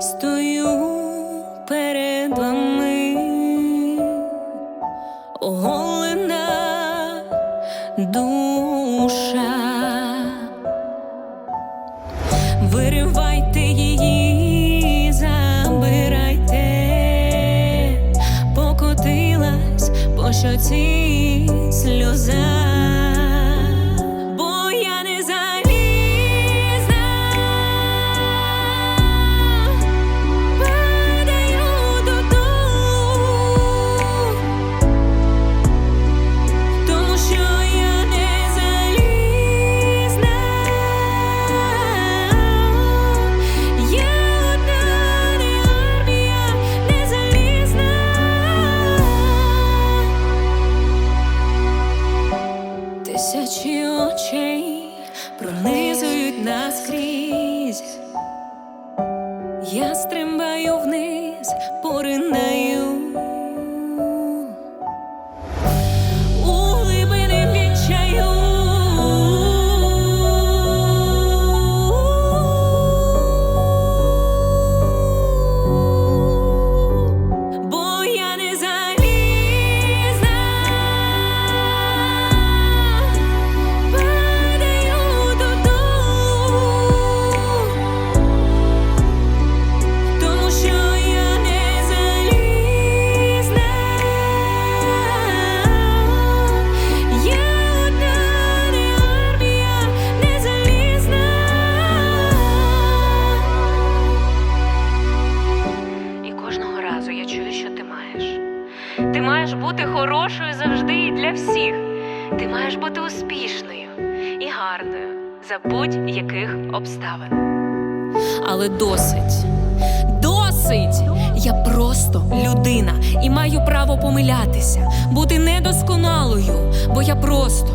Стою перед вами, оголена душа. Сльоза, наскрізь. Я стрибаю кожного я чую, що ти маєш. Ти маєш бути хорошою завжди і для всіх. Ти маєш бути успішною і гарною за будь-яких обставин. Але досить. Досить! Я просто людина і маю право помилятися, бути недосконалою, бо я просто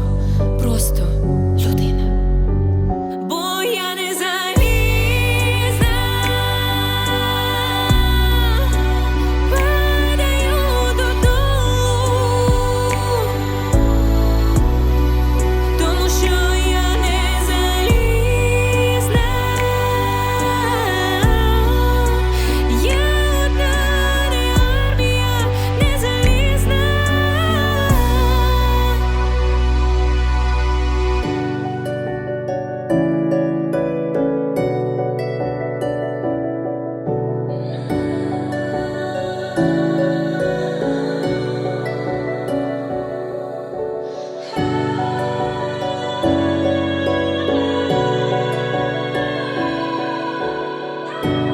Bye.